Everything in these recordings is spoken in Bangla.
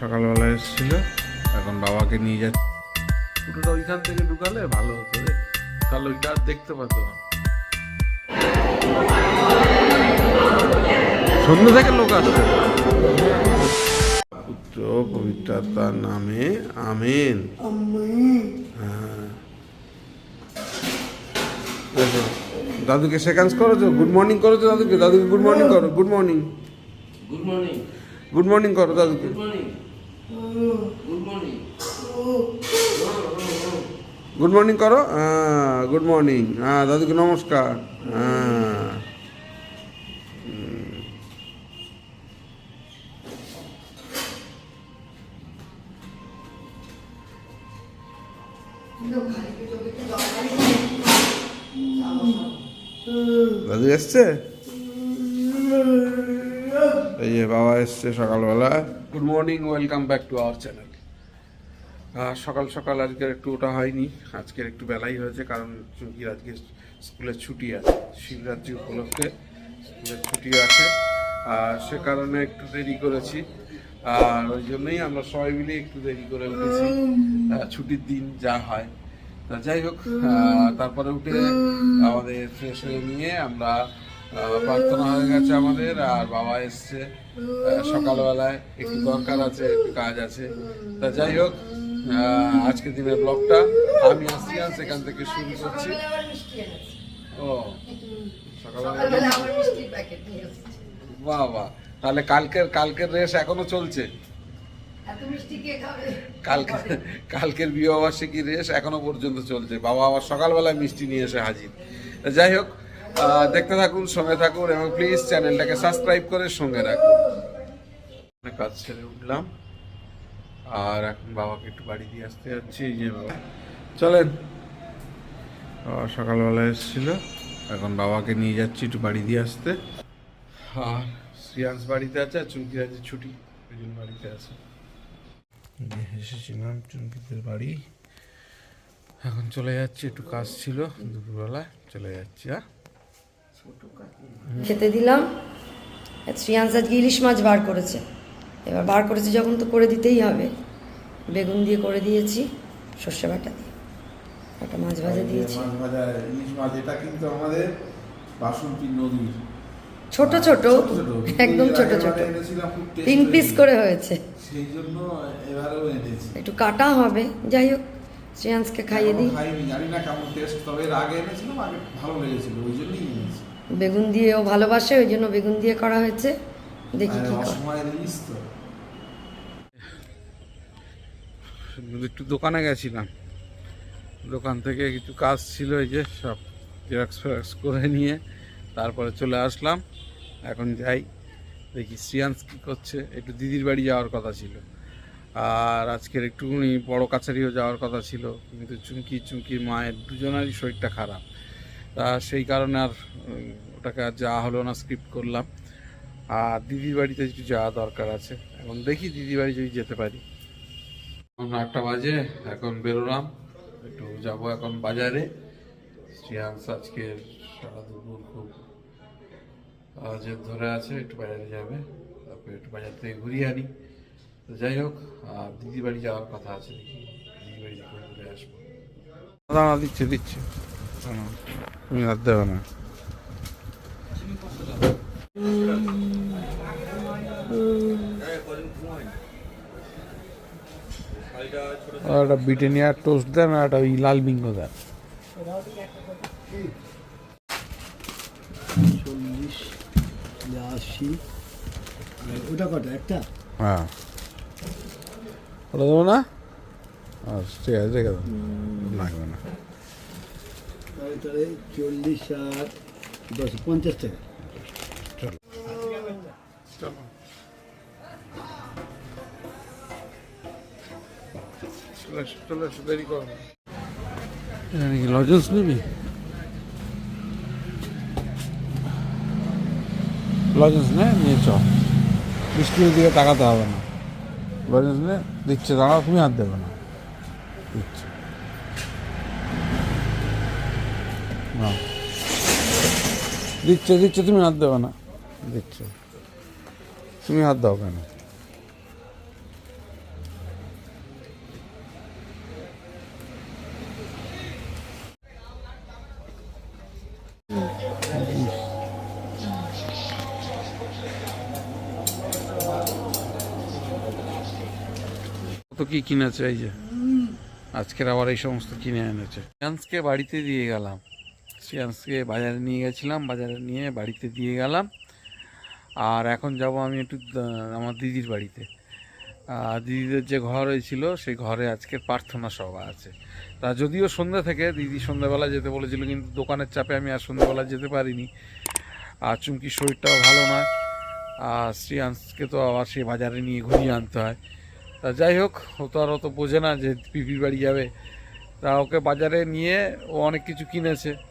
সকালবেলা এসেছিল এখন বাবাকে নিয়ে যাচ্ছে। পুরোটা ওইখান থেকে ঢুকালে ভালো হতো রে। তাহলে ওইটা আর দেখতে পাতো না। সন্ধ্যে থেকে লোক আসছে পুত্র পবিত্রতার নামে আমেন। হ্যাঁ। দাদুকে সেকেন্স করো তো গুড মর্নিং করো তো দাদুকে? দাদুকে গুড মর্নিং করো। Good morning good morning good morning করো দাদুকে good morning good morning good morning করো হ্যাঁ গুড মর্নিং হ্যাঁ দাদুকে নমস্কার. হ্যাঁ হুম। দাদু এসছে? এই যে বাবা এসছে সকালবেলা। Good morning welcome back to our channel সকাল সকাল আজকের একটু ওটা হয়নি, আজকের একটু বেলাই হয়েছে, কারণ চুমকির আজকে স্কুলের ছুটি আছে, শিবরাত্রি উপলক্ষে স্কুলের ছুটি আছে। আর সে কারণে একটু দেরি করেছি, আর ওই জন্যই আমরা সবাই মিলে একটু দেরি করে উঠেছি। ছুটির দিন যা হয়। তা যাই হোক তারপরে উঠে আমাদের ফ্রেশ হয়ে নিয়ে আমরা প্রার্থনা হয়ে গেছে আমাদের আর বাবা এসছে সকালবেলায় একটু দরকার আছে একটু কাজ আছে। তা যাই হোক আহ, আজকের দিনের ব্লগটা আমি আসিয়ান সেখান থেকে শুরু করছি। ও সকালবেলা বাহ বাহ। তাহলে কালকের কালকের রেস এখনও চলছে? কালকে কালকের বিবাহবার্ষিকী রেস এখনও পর্যন্ত চলছে। বাবা আবার সকালবেলায় মিষ্টি নিয়ে এসে হাজির। যাই হোক দেখতে থাকুন, সঙ্গে থাকুন এবং প্লিজ চ্যানেলটাকে সাবস্ক্রাইব করে সঙ্গে রাখুন। কাজ ছেড়ে উঠলাম। আর এখন বাবাকে একটু বাড়ি দিয়ে আসতে যাচ্ছি যে বাবা। চলেন। সকালবেলা এসেছিল। এখন বাবাকে নিয়ে যাচ্ছি একটু বাড়ি দিয়ে আসতে। আর শ্রিয়াংশ বাড়িতে আছে আর চুমকির আছে, ছুটি। জন্য বাড়িতে আছে। এসেছিলাম চুমকিদের বাড়ি। এখন চলে যাচ্ছি, একটু কাজ ছিল দুপুরবেলা চলে যাচ্ছি হ্যাঁ খেতে দিলাম। শ্রিয়াংশ আজকে ইলিশ মাছ বার করেছে। এবার বার করেছে যখন তো করে দিতেই হবে। বেগুন দিয়ে করে দিয়েছি সর্ষে বাটা দিয়ে। একটা মাছ ভাজা দিয়েছি। মাছ ভাজা ইলিশ মাছ এটা কিন্তু আমাদের বাসন্তী নদীর। ছোট ছোট। একদম ছোট ছোট। তিন পিস করে হয়েছে। সেই জন্য এবারেও এনেছি। একটু কাটা হবে। যাই হোক শ্রেয়াংশকে খাইয়ে দিই। খাইনি জানি না কেমন টেস্ট তবে আগে এনেছিলাম আগে ভালো লেগেছিল ওই জন্যই বেগুন দিয়েও ভালোবাসে ওই জন্য বেগুন দিয়ে করা হয়েছে। দেখি কি একটু দোকানে গেছিলাম। দোকান থেকে কিছু কাজ ছিল এই যে সব জেরক্স ফেরক্স করে নিয়ে তারপরে চলে আসলাম। এখন যাই দেখি শ্রিয়াংশ কী করছে। একটু দিদির বাড়ি যাওয়ার কথা ছিল। আর আজকের একটুখানি বড় কাছারিও যাওয়ার কথা ছিল। কিন্তু চুমকি চুমকির মায়ের দুজনারই শরীরটা খারাপ। তা সেই কারণে আর ওটাকে আর যাওয়া হলো না স্কিপ করলাম। আর দিদির বাড়িতে একটু যাওয়া দরকার আছে। এখন দেখি দিদির বাড়ি যদি যেতে পারি। এখন আটটা বাজে, এখন বেরোলাম। একটু যাব এখন বাজারে। শ্রিয়াংশ আজকে সারা দুপুর খুব জেদ ধরে আছে, একটু বাজারে যাবে। তারপরে একটু বাজার থেকে ঘুরিয়ে আনি। তো যাই হোক, আর দিদি বাড়ি যাওয়ার কথা আছে দেখি। দিদি বাড়ি ঘুরে আসব। দিচ্ছে দিচ্ছে। তুমি আর দেবে না একটা ব্রিটানিয়ার টোস্ট দেন আর একটা ওই লাল বিঙ্গো দেন। চল্লিশ আশি। ওটা কটা? একটা? হ্যাঁ। ওটা দেবো না? আচ্ছা ঠিক আছে রেখে দেবো লাগবে না। তাহলে তাহলে চল্লিশ আর দশ পঞ্চাশ টাকা। লজেন্স নিবি? লজেন্স নে নিয়ে চ বৃষ্টির দিকে তাকাতে হবে না। লজেন্স নে দিচ্ছে দাঁড়াও তুমি হাত দেবে না। দিচ্ছে। দিচ্ছে দিচ্ছে তুমি হাত দেবে না। দিচ্ছে। তুমি হাত দাও কেন? কত কি কিনেছে এই যে? আজকের আবার এই সমস্ত কিনে এনেছে। ফ্রান্সকে বাড়িতে দিয়ে গেলাম। শ্রিয়ান্সকে বাজারে নিয়ে গেছিলাম, বাজারে নিয়ে বাড়িতে দিয়ে গেলাম। আর এখন যাব আমি একটু আমার দিদির বাড়িতে। আর দিদিদের যে ঘর হয়েছিল, সেই ঘরে আজকে প্রার্থনা সভা আছে। তা যদিও সন্ধ্যা থেকে, দিদি সন্ধ্যাবেলা যেতে বলেছিল, কিন্তু দোকানের চাপে আমি আর সন্ধ্যাবেলা যেতে পারিনি। আর চুমকির শরীরটাও ভালো নয়। আর শ্রিয়াংশকে তো আবার সে বাজারে নিয়ে ঘুরিয়ে আনতে হয়। তা যাই হোক, ও তো আর অত বোঝে না যে পিপির বাড়ি যাবে। তা ওকে বাজারে নিয়ে ও অনেক কিছু কিনেছে।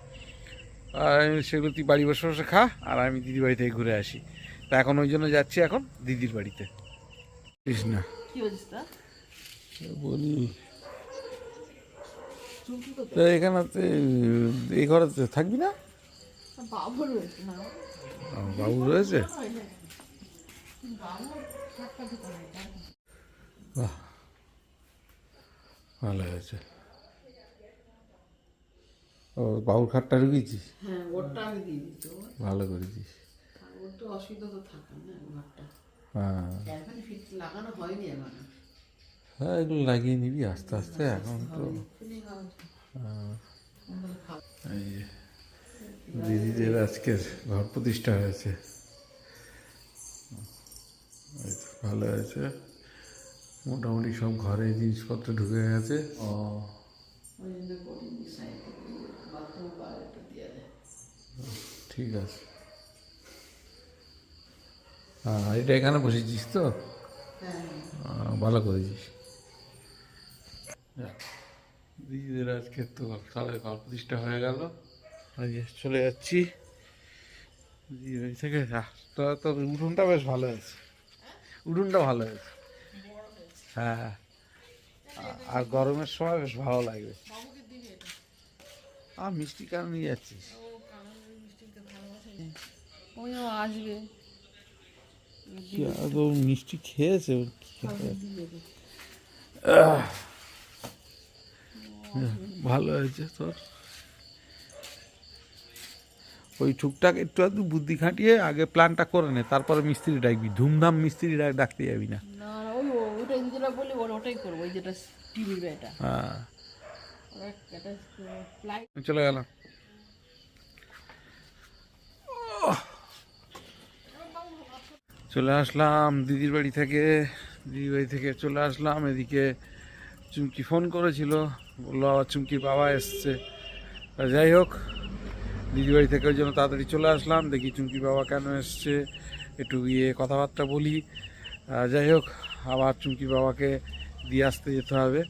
সেগুলো তুই বাড়ি বসে বসে খা। আর আমি দিদির বাড়ি থেকে ঘুরে আসি। তা এখন ওই জন্য যাচ্ছি এখন দিদির বাড়িতে। বুঝিস না কি বলছিস তা? বলি। তা এখানে এই ঘরে থাকবি না? বাবু রয়েছে ও, বাবু রয়েছে? বাহ। ভালো হয়েছে। ও বাবুর খাটটা ঢুকিয়েছিস? হ্যাঁ ওরটা আমি দিয়ে দিচ্ছি ভালো করেছিস। ওর তো অসুবিধা তো থাকে না ঘরটা হ্যাঁ। ফিট লাগানো হয়নি এখন। হ্যাঁ এগুলো লাগিয়ে নিবি আস্তে আস্তে এখন তো হ্যাঁ। এই দিদিদের আজকের ঘর প্রতিষ্ঠা হয়েছে। ভালো হয়েছে। মোটামুটি সব ঘরে জিনিসপত্র ঢুকে গেছে। ও। ঠিক আছে। হ্যাঁ এটা এখানে বসেছিস তো? হ্যাঁ। ভালো করেছিস। দিদিদের আজকে তো তাহলে গল্প প্রতিষ্ঠা হয়ে গেল। চলে যাচ্ছি। বাড়ি থেকে আহ, তো তোর উঠোনটা বেশ ভালো হয়েছে। উঠোনটা ভালো হয়েছে। হ্যাঁ। আর গরমের সময় বেশ ভালো লাগবে। আর মিষ্টি কেন নিয়ে যাচ্ছিস? ওইও আসবে। ও মিষ্টি খেয়েছে? ভালো হয়েছে তোর। ওই টুকটাক একটু একটু বুদ্ধি খাটিয়ে আগে প্ল্যানটা করে নে তারপরে মিস্ত্রি ডাকবি। ধুমধাম মিস্ত্রি ডাকতে যাবি না। ওই ও- ওটাই যেটা বলি ওটাই করব ওই যেটা টিভির এটা হ্যাঁ ওরা একটা ফ্লাইট আমি চলে গেলাম। চলে আসলাম দিদির বাড়ি থেকে। দিদির বাড়ি থেকে চলে আসলাম। এদিকে চুমকি ফোন করেছিল। বলল, আবার চুমকির বাবা এসছে। যাই হোক, দিদির বাড়ি থেকে ওই জন্য তাড়াতাড়ি চলে আসলাম। দেখি চুমকির বাবা কেন এসছে। একটু গিয়ে কথাবার্তা বলি। যাই হোক, আবার চুমকির বাবাকে দিয়ে আসতে যেতে হবে।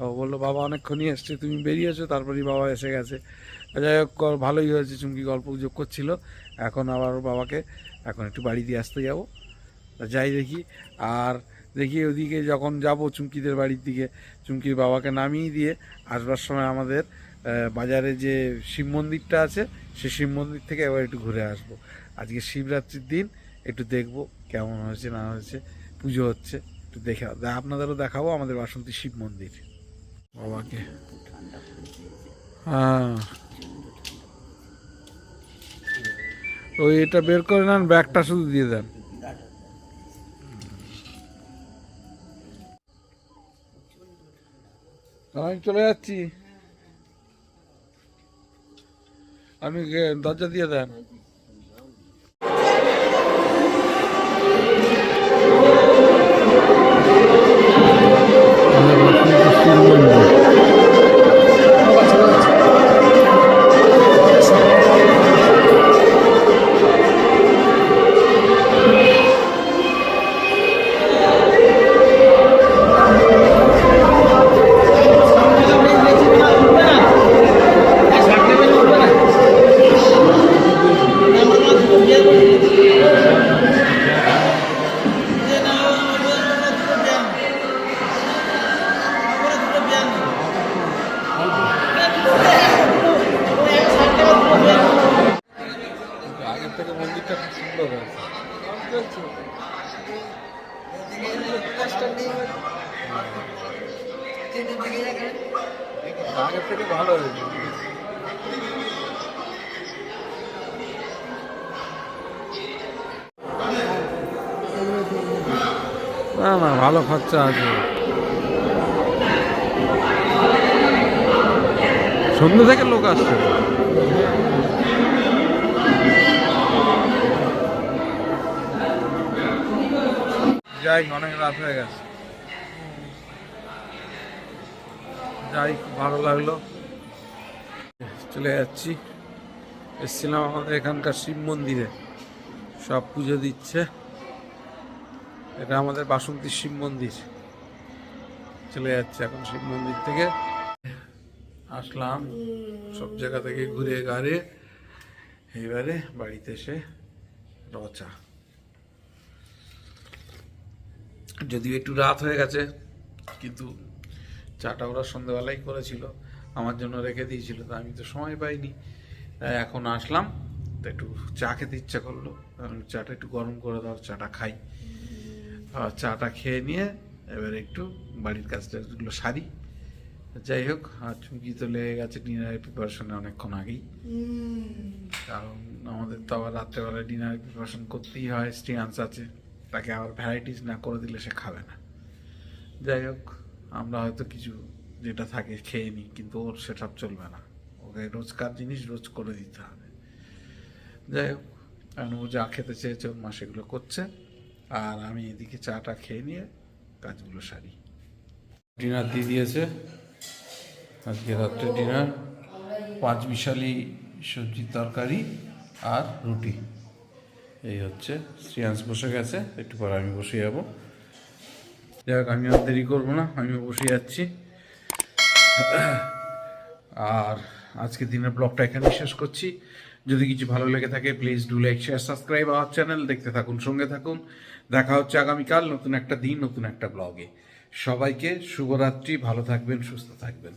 ও বলল, বাবা, অনেকক্ষণই এসছে, তুমি বেরিয়েছো? তারপরেই বাবা এসে গেছে। যাই হোক ভালোই হয়েছে, চুমকি গল্প গুজব করছিল। এখন আবার বাবাকে এখন একটু বাড়ি দিয়ে আসতে যাব। যাই দেখি। আর দেখি ওদিকে যখন যাব চুমকিদের বাড়ির দিকে, চুমকির বাবাকে নামিয়ে দিয়ে আসবার সময় আমাদের বাজারে যে শিব মন্দিরটা আছে, সে শিব মন্দির থেকে এবার একটু ঘুরে আসব। আজকে শিবরাত্রির দিন, একটু দেখব কেমন হয়েছে, না হয়েছে, পুজো হচ্ছে, একটু দেখে আপনাদেরও দেখাবো আমাদের বাসন্তী শিব মন্দির। বাবাকে। হ্যাঁ। ওই এটা বের করে নেন, ব্যাগটা শুধু দিয়ে দেন। আমি চলে যাচ্ছি। আপনি দরজা দিয়ে দেন। থেকে ভালো হয়েছে না না ভালো খরচা আছে। সন্ধ্যে থেকে লোক আসছে। যাই অনেক রাত হয়ে গেছে। যাই, খুব ভালো লাগল। চলে যাচ্ছি। এসছিলাম আমাদের এখানকার শিব মন্দিরে। সব পুজো দিচ্ছে। এটা আমাদের বাসন্তী শিব মন্দির। চলে যাচ্ছে এখন শিব মন্দির থেকে। আসলাম সব জায়গা থেকে ঘুরে গাড়ে এবারে বাড়িতে এসে রচা। যদিও একটু রাত হয়ে গেছে, কিন্তু চাটা ওরা সন্ধ্যেবেলাই করেছিল, আমার জন্য রেখে দিয়েছিল, তা আমি তো সময় পাইনি। এখন আসলাম, তো একটু চা খেতে ইচ্ছা করল চাটা একটু গরম করে দাও, চাটা খাই। চাটা খেয়ে নিয়ে এবার একটু বাড়ির কাজটাগুলো সারি। যাই হোক, আর চুমকি তো লেগে গেছে ডিনারের প্রিপারেশনে অনেকক্ষণ আগেই। কারণ আমাদের তো আবার রাত্রেবেলায় ডিনারের প্রিপারেশন করতেই হয় স্টিয়ান্স আছে, তাকে আবার ভ্যারাইটিস না করে দিলে সে খাবে না। যাই হোক আমরা হয়তো কিছু যেটা থাকে খেয়ে নিই, কিন্তু ওর সেটা চলবে না। ওকে রোজকার জিনিস রোজ করে দিতে হবে। যাই হোক এখন ও যা খেতে চেয়েছে ওর মা সেগুলো করছে। আর আমি এদিকে চাটা খেয়ে নিয়ে কাজগুলো সারি। ডিনার দিয়ে দিয়েছে। আজকে রাত্রে ডিনার। পাঁচ বিশালি সবজির তরকারি আর রুটি। এই হচ্ছে, শ্রিয়াংশ বসে গেছে। একটু পর আমি বসে যাব। যাই হোক আমি আর দেরি করব না, আমি বসে যাচ্ছি। আর আজকে দিনের ব্লগটা এখানে শেষ করছি। যদি কিছু ভালো লেগে থাকে please do like share subscribe our channel দেখতে থাকুন, সঙ্গে থাকুন। দেখা হচ্ছে আগামীকাল নতুন একটা দিন, নতুন একটা ব্লগে সবাইকে শুভরাত্রি, ভালো থাকবেন, সুস্থ থাকবেন।